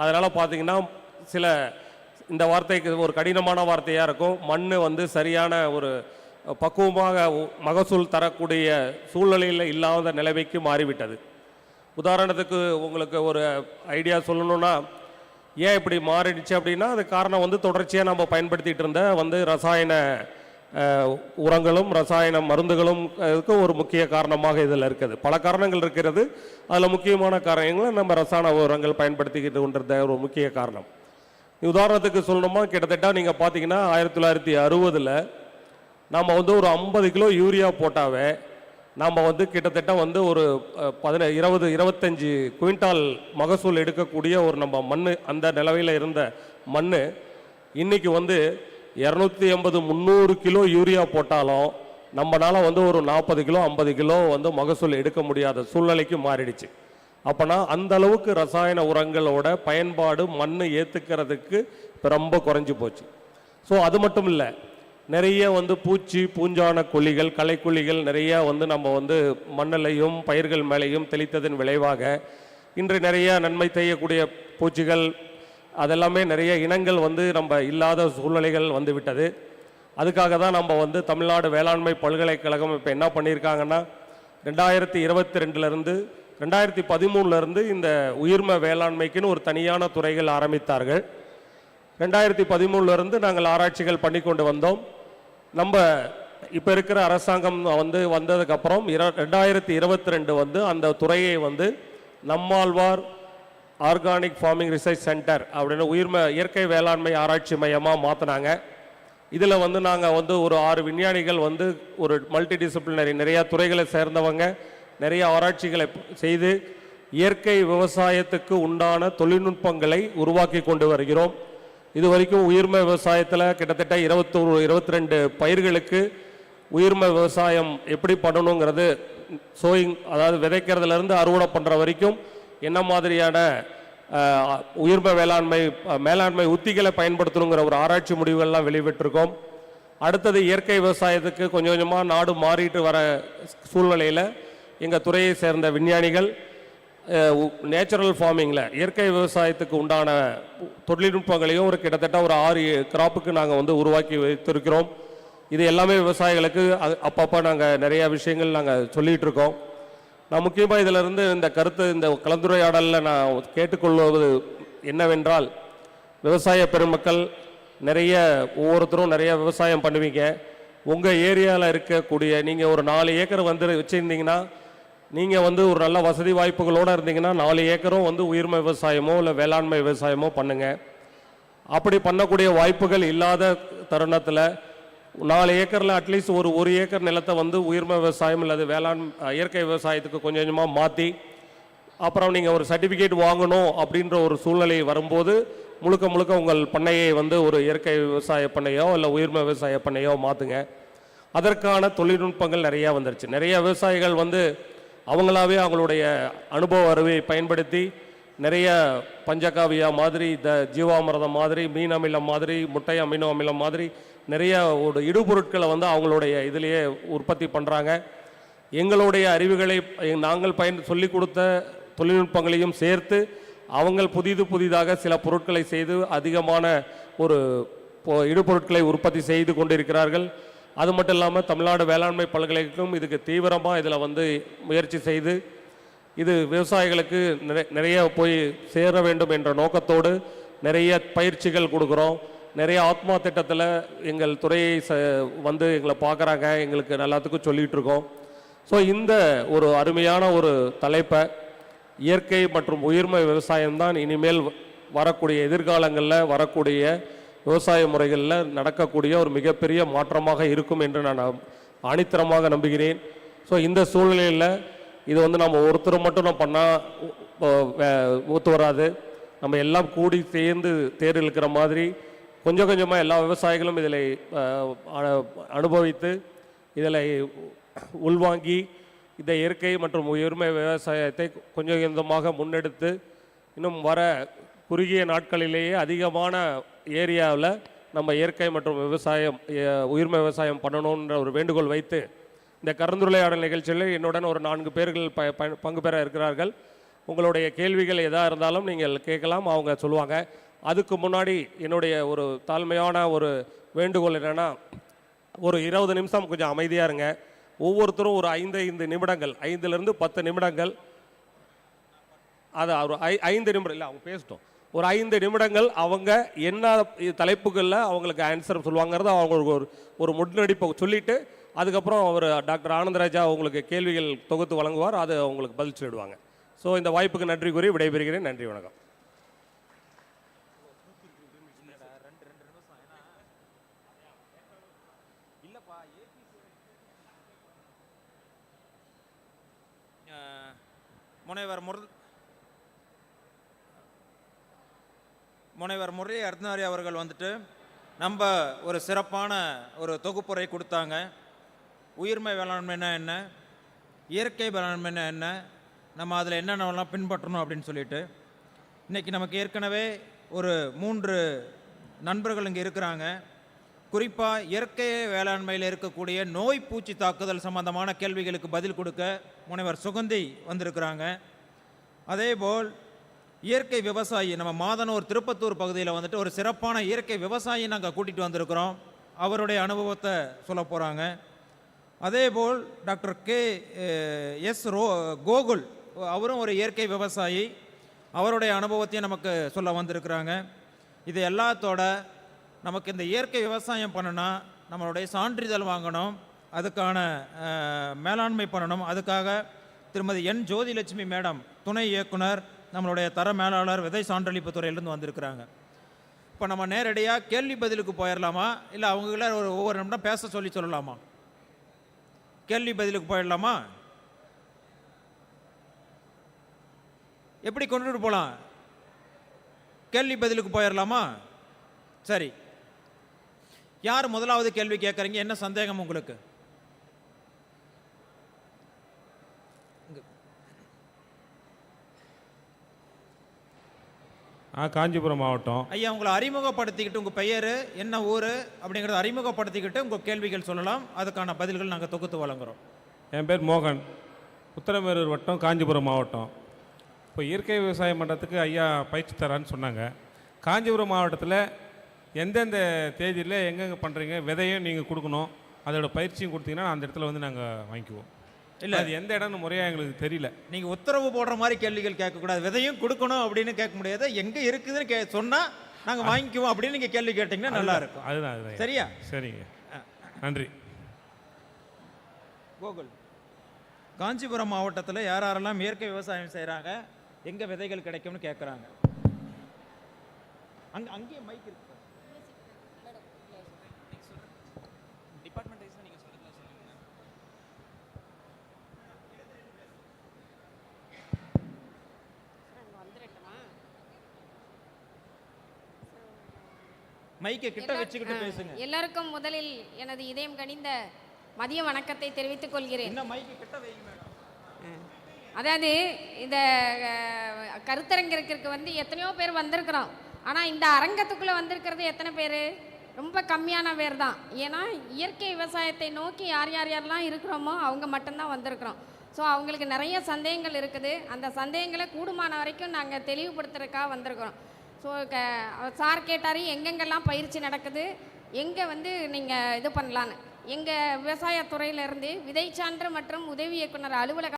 அதனால் பார்த்தீங்கன்னா சில இந்த வார்த்தைக்கு ஒரு கடினமான வார்த்தையாக இருக்கும். மண் வந்து சரியான ஒரு பக்குவமாக மகசூல் தரக்கூடிய சூழ்நிலையில் இல்லாத நிலைமைக்கு மாறிவிட்டது. உதாரணத்துக்கு உங்களுக்கு ஒரு ஐடியா சொல்லணும்னா ஏன் இப்படி மாறிடுச்சு அப்படின்னா அது காரணம் வந்து தொடர்ச்சியாக நம்ம பயன்படுத்திட்டு இருந்த வந்து ரசாயன உரங்களும் ரசாயன மருந்துகளும் அதுக்கு ஒரு முக்கிய காரணமாக இதில் இருக்குது. பல காரணங்கள் இருக்கிறது. அதில் முக்கியமான காரணங்களும் நம்ம ரசாயன உரங்கள் பயன்படுத்திக்கிட்டு கொண்டிருந்த ஒரு முக்கிய காரணம். உதாரணத்துக்கு சொல்லணுமா? கிட்டத்தட்ட நீங்கள் பார்த்தீங்கன்னா ஆயிரத்தி தொள்ளாயிரத்தி அறுபதில் நம்ம வந்து ஒரு ஐம்பது கிலோ யூரியா போட்டாவே நாம் வந்து கிட்டத்தட்ட வந்து ஒரு பதின இருபது இருபத்தஞ்சி குவிண்டால் மகசூல் எடுக்கக்கூடிய ஒரு நம்ம மண் அந்த நிலவையில் இருந்த மண் இன்னைக்கு வந்து இரநூத்தி எண்பது முந்நூறு கிலோ யூரியா போட்டாலும் நம்மளால் வந்து ஒரு நாற்பது கிலோ ஐம்பது கிலோ வந்து மகசூல் எடுக்க முடியாத சூழ்நிலைக்கு மாறிடுச்சு. அப்போனா அந்த அளவுக்கு ரசாயன உரங்களோட பயன்பாடு மண் ஏற்றுக்கிறதுக்கு இப்போ ரொம்ப குறைஞ்சி போச்சு. ஸோ அது மட்டும் இல்லை நிறைய வந்து பூச்சி பூஞ்சான கொல்லிகள் களைக்கொல்லிகள் நிறைய வந்து நம்ம வந்து மண்ணிலையும் பயிர்கள் மேலேயும் தெளித்ததன் விளைவாக இன்று நிறைய நன்மை செய்யக்கூடிய பூச்சிகள் அதெல்லாமே நிறைய இனங்கள் வந்து நம்ம இல்லாத சூழ்நிலைகள் வந்து விட்டது அதுக்காக தான் நம்ம வந்து தமிழ்நாடு வேளாண்மை பல்கலைக்கழகம் இப்போ என்ன பண்ணியிருக்காங்கன்னா ரெண்டாயிரத்தி இருபத்தி ரெண்டுலேருந்து ரெண்டாயிரத்தி பதிமூணுலேருந்து இந்த உயிர்ம வேளாண்மைக்குன்னு ஒரு தனியான துறைகள் ஆரம்பித்தார்கள். ரெண்டாயிரத்தி பதிமூணுலேருந்து நாங்கள் ஆராய்ச்சிகள் பண்ணி கொண்டு வந்தோம். நம்ம இப்போ இருக்கிற அரசாங்கம் வந்து வந்ததுக்கப்புறம் இர ரெண்டாயிரத்தி இருபத்தி ரெண்டு வந்து அந்த துறையை வந்து Nammalvar organic farming research centre அப்படின்னு உயிர்ம இயற்கை வேளாண்மை ஆராய்ச்சி மையமாக மாற்றினாங்க இதில் வந்து நாங்கள் வந்து ஒரு ஆறு விஞ்ஞானிகள் வந்து ஒரு மல்டி டிசிப்ளினரி நிறையா துறைகளை சேர்ந்தவங்க நிறைய ஆராய்ச்சிகளை செய்து இயற்கை விவசாயத்துக்கு உண்டான தொழில்நுட்பங்களை உருவாக்கி கொண்டு வருகிறோம். இது வரைக்கும் உயிர்ம விவசாயத்தில் கிட்டத்தட்ட இருபத்தோரு இருபத்தி ரெண்டு பயிர்களுக்கு உயிர்ம விவசாயம் எப்படி பண்ணணுங்கிறது சோயிங் அதாவது விதைக்கிறதுலேருந்து அறுவடை பண்ணுற வரைக்கும் என்ன மாதிரியான உயிர்ம வேளாண்மை மேலாண்மை உத்திகளை பயன்படுத்தணுங்கிற ஒரு ஆராய்ச்சி முடிவுகள்லாம் வெளிவிட்டிருக்கோம் அடுத்தது இயற்கை விவசாயத்துக்கு கொஞ்சம் கொஞ்சமாக நாடு மாறிட்டு வர சூழ்நிலையில் எங்கள் துறையை சேர்ந்த விஞ்ஞானிகள் நேச்சுரல் ஃபார்மிங்கில் இயற்கை விவசாயத்துக்கு உண்டான தொழில்நுட்பங்களையும் ஒரு கிட்டத்தட்ட ஒரு ஆறு கிராப்புக்கு நாங்கள் வந்து உருவாக்கி வைத்திருக்கிறோம். இது எல்லாமே விவசாயிகளுக்கு அப்பப்போ நாங்கள் நிறையா விஷயங்கள் நாங்கள் சொல்லிகிட்டு இருக்கோம் நான் முக்கியமாக இதிலிருந்து இந்த கருத்து இந்த கலந்துரையாடலில் நான் கேட்டுக்கொள்வது என்னவென்றால் விவசாய பெருமக்கள் நிறைய ஒவ்வொருத்தரும் நிறைய விவசாயம் பண்ணுவீங்க. உங்கள் ஏரியாவில் இருக்கக்கூடிய நீங்கள் ஒரு நாலு ஏக்கர் வந்து வச்சுருந்தீங்கன்னா நீங்கள் வந்து ஒரு நல்ல வசதி வாய்ப்புகளோடு இருந்தீங்கன்னா நாலு ஏக்கரும் வந்து உயிர்மை விவசாயமோ இல்லை வேளாண்மை விவசாயமோ பண்ணுங்கள் அப்படி பண்ணக்கூடிய வாய்ப்புகள் இல்லாத தருணத்தில் நாலு ஏக்கரில் அட்லீஸ்ட் ஒரு ஒரு ஏக்கர் நிலத்தை வந்து உயிர்ம விவசாயம் அல்லது வேளாண் இயற்கை விவசாயத்துக்கு கொஞ்சம் கொஞ்சமாக மாற்றி அப்புறம் நீங்கள் ஒரு சர்டிஃபிகேட் வாங்கணும் அப்படின்ற ஒரு சூழ்நிலை வரும்போது முழுக்க முழுக்க உங்கள் பண்ணையை வந்து ஒரு இயற்கை விவசாய பண்ணையோ இல்லை உயிர்ம விவசாய பண்ணையோ மாற்றுங்க அதற்கான தொழில்நுட்பங்கள் நிறையா வந்துருச்சு. நிறைய விவசாயிகள் வந்து அவங்களாவே அவங்களுடைய அனுபவ அறிவை பயன்படுத்தி நிறைய பஞ்சகாவியா மாதிரி இந்த ஜீவாமிரதம் மாதிரி மீன் அமிலம் மாதிரி முட்டை அமினோ அமிலம் மாதிரி நிறைய ஒரு இடுபொருட்களை வந்து அவங்களுடைய இதிலேயே உற்பத்தி பண்ணுறாங்க எங்களுடைய அறிவுகளை நாங்கள் பயன் சொல்லிக் கொடுத்த தொழில்நுட்பங்களையும் சேர்த்து அவங்க புதிது புதிதாக சில பொருட்களை செய்து அதிகமான ஒரு இடுபொருட்களை உற்பத்தி செய்து கொண்டிருக்கிறார்கள். அது மட்டும் இல்லாமல் தமிழ்நாடு வேளாண்மை பல்கலைக்கழகம் இதுக்கு தீவிரமாக இதில் வந்து முயற்சி செய்து இது விவசாயிகளுக்கு நிறைய போய் சேர வேண்டும் என்ற நோக்கத்தோடு நிறைய பயிற்சிகள் கொடுக்குறோம். நிறைய ஆத்மா திட்டத்தில் எங்கள் துறையை ச வந்து எங்களை பார்க்குறாங்க எங்களுக்கு எல்லாத்துக்கும் சொல்லிகிட்டு இருக்கோம் ஸோ இந்த ஒரு அருமையான ஒரு தலைப்பை இயற்கை மற்றும் உயிர்மை விவசாயம்தான் இனிமேல் வரக்கூடிய எதிர்காலங்களில் வரக்கூடிய விவசாய முறைகளில் நடக்கக்கூடிய ஒரு மிகப்பெரிய மாற்றமாக இருக்கும் என்று நான் நம்- ஆணித்தரமாக நம்புகிறேன். ஸோ இந்த சூழ்நிலையில் இது வந்து நம்ம ஒருத்தர் மட்டும் நம்ம பண்ணால் ஒத்து வராது. நம்ம எல்லாம் கூடி சேர்ந்து தேர் இழுக்கிற மாதிரி கொஞ்சம் கொஞ்சமாக எல்லா விவசாயிகளும் இதில் அனுபவித்து இதில் உள்வாங்கி இந்த இயற்கை மற்றும் உயிர்மை விவசாயத்தை கொஞ்சம் கொஞ்சமாக முன்னெடுத்து இன்னும் வர குறுகிய நாட்களிலேயே அதிகமான ஏரியாவில் நம்ம இயற்கை மற்றும் விவசாயம் உயிர்மை விவசாயம் பண்ணணுன்ற ஒரு வேண்டுகோள் வைத்து இந்த கலந்துரையாடல் நிகழ்ச்சியில் என்னுடன் ஒரு நான்கு பேர்கள் ப ப- பங்கு பெற இருக்கிறார்கள். உங்களுடைய கேள்விகள் எதாக இருந்தாலும் நீங்கள் கேட்கலாம் அவங்க சொல்லுவாங்க. அதுக்கு முன்னாடி என்னுடைய ஒரு தாழ்மையான ஒரு வேண்டுகோள் என்னென்னா ஒரு இருபது நிமிஷம் கொஞ்சம் அமைதியாக இருங்க. ஒவ்வொருத்தரும் ஒரு ஐந்து ஐந்து நிமிடங்கள் ஐந்துலேருந்து பத்து நிமிடங்கள். அது ஒரு ஐ ஐந்து நிமிடம் இல்லை அவங்க பேசட்டும். ஒரு ஐந்து நிமிடங்கள் அவங்க என்ன தலைப்புகளில் அவங்களுக்கு ஆன்சர் சொல்லுவாங்கிறத அவங்களுக்கு ஒரு ஒரு முன்னெடுப்பை சொல்லிவிட்டு அதுக்கப்புறம் அவர் டாக்டர் ஆனந்தராஜா உங்களுக்கு கேள்விகள் தொகுத்து வழங்குவார் அது அவங்களுக்கு பதில் சொல்லிடுவாங்க. ஸோ இந்த வாய்ப்புக்கு நன்றி கூறி விடைபெறுகிறேன். நன்றி வணக்கம். முனைவர் முர் முனைவர் முரளி அர்த்தனாரி அவர்கள் வந்துட்டு நம்ம ஒரு சிறப்பான ஒரு தொகுப்புரை கொடுத்தாங்க. உயிர்மை வேளாண்மைனா என்ன இயற்கை வேளாண்மைனா என்ன நம்ம அதில் என்னென்னலாம் பின்பற்றணும் அப்படின்னு சொல்லிட்டு. இன்றைக்கி நமக்கு ஏற்கனவே ஒரு மூன்று நண்பர்கள் இங்கே இருக்கிறாங்க. குறிப்பாக இயற்கை வேளாண்மையில் இருக்கக்கூடிய நோய் பூச்சி தாக்குதல் சம்பந்தமான கேள்விகளுக்கு பதில் கொடுக்க முனைவர் சுகந்தி வந்திருக்கிறாங்க. அதேபோல் இயற்கை விவசாயி நம்ம மாதனூர் திருப்பத்தூர் பகுதியில் வந்துட்டு ஒரு சிறப்பான இயற்கை விவசாயி நாங்கள் கூட்டிகிட்டு வந்திருக்கிறோம். அவருடைய அனுபவத்தை சொல்ல போகிறாங்க அதேபோல் டாக்டர் கே எஸ் ரோ கோகுல் அவரும் ஒரு இயற்கை விவசாயி. அவருடைய அனுபவத்தையும் நமக்கு சொல்ல வந்திருக்கிறாங்க. இது எல்லாத்தோட நமக்கு இந்த இயற்கை விவசாயம் பண்ணணும்னா நம்மளுடைய சான்றிதழ் வாங்கணும் அதுக்கான மேலாண்மை பண்ணணும். அதுக்காக திருமதி என் ஜோதிலட்சுமி மேடம் துணை இயக்குனர் நம்மளுடைய தர மேலாளர் விதை சான்றளிப்பு துறையிலிருந்து வந்திருக்கிறாங்க. இப்போ நம்ம நேரடியாக கேள்வி பதிலுக்கு போயிடலாமா இல்லை அவங்கள ஒரு ஒவ்வொரு நிமிடம் பேச சொல்லி சொல்லலாமா? கேள்வி பதிலுக்கு போயிடலாமா எப்படி கொண்டுட்டு போகலாம் கேள்வி பதிலுக்கு போயிடலாமா சரி. யார் முதலாவது கேள்வி கேட்குறீங்க? என்ன சந்தேகம் உங்களுக்கு? ஆ காஞ்சிபுரம் மாவட்டம். ஐயா உங்களை அறிமுகப்படுத்திக்கிட்டு உங்கள் பெயர் என்ன ஊர் அப்படிங்கிறத அறிமுகப்படுத்திக்கிட்டு உங்கள் கேள்விகள் சொல்லலாம். அதுக்கான பதில்கள் நாங்கள் தொகுத்து வழங்குறோம். என் பேர் மோகன். உத்தரமேரூர் வட்டம் காஞ்சிபுரம் மாவட்டம். இப்போ இயற்கை விவசாயம் பண்ணுறதுக்கு ஐயா பயிற்சி தரான்னு சொன்னாங்க. காஞ்சிபுரம் மாவட்டத்தில் எந்தெந்த தேதியில் எங்கெங்கே பண்ணுறீங்க விதையும் நீங்கள் கொடுக்கணும் அதோட பயிற்சியும் கொடுத்தீங்கன்னா அந்த இடத்துல வந்து நாங்கள் வாங்கிக்குவோம். இல்ல. அது எந்த இடம்னு முறையாக எங்களுக்கு தெரியல. நீங்கள் உத்தரவு போடுற மாதிரி கேள்விகள் கேட்கக்கூடாது. விதையும் கொடுக்கணும் அப்படின்னு கேட்க முடியாது. எங்கே இருக்குதுன்னு கே சொன்னால் நாங்கள் வாங்கிக்குவோம் அப்படின்னு நீங்கள் கேள்வி கேட்டிங்கன்னா நல்லா இருக்கும். அதுதான் அதுதான். சரியா? சரிங்க. நன்றி. கோகுல். காஞ்சிபுரம் மாவட்டத்தில் யார் யாரெல்லாம் இயற்கை விவசாயம் செய்கிறாங்க எங்கே விதைகள் கிடைக்கும்னு கேட்குறாங்க அங்கே அங்கேயே மைக் இருக்கு. மைக்கை கிட்ட வச்சுக்கிட்டு பேசுங்க. எல்லாருக்கும் முதலில் எனது இதயம் கனிந்த மதிய வணக்கத்தை தெரிவித்துக் கொள்கிறேன். என்ன மைக்கு கிட்ட வைங்க மேடம் அதாவது இந்த கருத்தரங்கிற்கு வந்து எத்தனையோ பேர் வந்திருக்கிறோம். ஆனால் இந்த அரங்கத்துக்குள்ளே வந்திருக்கிறது எத்தனை பேர்? ரொம்ப கம்மியான பேர் தான். ஏன்னா இயற்கை விவசாயத்தை நோக்கி யார் யார் யாரெல்லாம் இருக்கிறோமோ அவங்க மட்டும்தான் வந்திருக்கிறோம். ஸோ அவங்களுக்கு நிறைய சந்தேகங்கள் இருக்குது. அந்த சந்தேகங்களை கூடுமான வரைக்கும் நாங்கள் தெளிவுபடுத்துறதுக்காக வந்திருக்கிறோம். ஸோ க சார் கேட்டார் எங்கெங்கெல்லாம் பயிற்சி நடக்குது? எங்கே வந்து நீங்கள் இது பண்ணலான்னு? எங்கள் விவசாயத்துறையிலேருந்து விதைச்சான்று மற்றும் உதவி இயக்குனர் அலுவலக